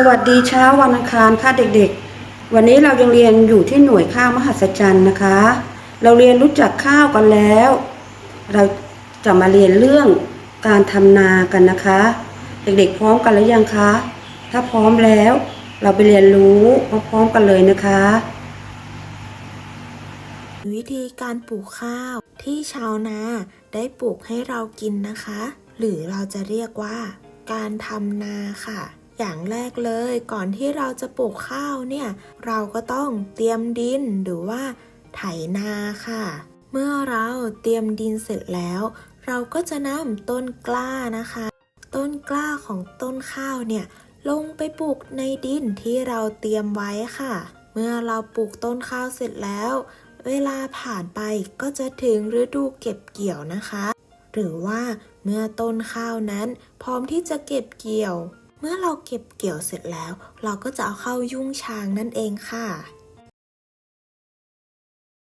สวัสดีเช้าวันอังคารค่ะเด็กๆ วันนี้เรายังเรียนอยู่ที่หน่วยข้าวมหัศจรรย์นะคะ เราเรียนรู้จักข้าวกันแล้ว เราจะมาเรียนเรื่องการทำนากันนะคะ เด็กๆพร้อมกันหรือยังคะ ถ้าพร้อมแล้วเราไปเรียนรู้พร้อมๆกันเลยนะคะ วิธีการปลูกข้าวที่ชาวนาได้ปลูกให้เรากินนะคะ หรือเราจะเรียกว่า การทำนาค่ะ อย่างแรกเลยก่อนที่เราจะปลูกข้าวเนี่ย เราก็ต้องเตรียมดินหรือว่าไถนาค่ะ เมื่อเราเตรียมดินเสร็จแล้ว เราก็จะนำต้นกล้านะคะ ต้นกล้าของต้นข้าวเนี่ยลงไปปลูกในดินที่เราเตรียมไว้ค่ะ เมื่อเราปลูกต้นข้าวเสร็จแล้ว เวลาผ่านไปก็จะถึงฤดูเก็บเกี่ยวนะคะ หรือว่าเมื่อต้นข้าวนั้นพร้อมที่จะเก็บเกี่ยว เมื่อเราเก็บเกี่ยวเสร็จแล้ว เราก็จะเอาเข้ายุ่งช้างนั่นเองค่ะ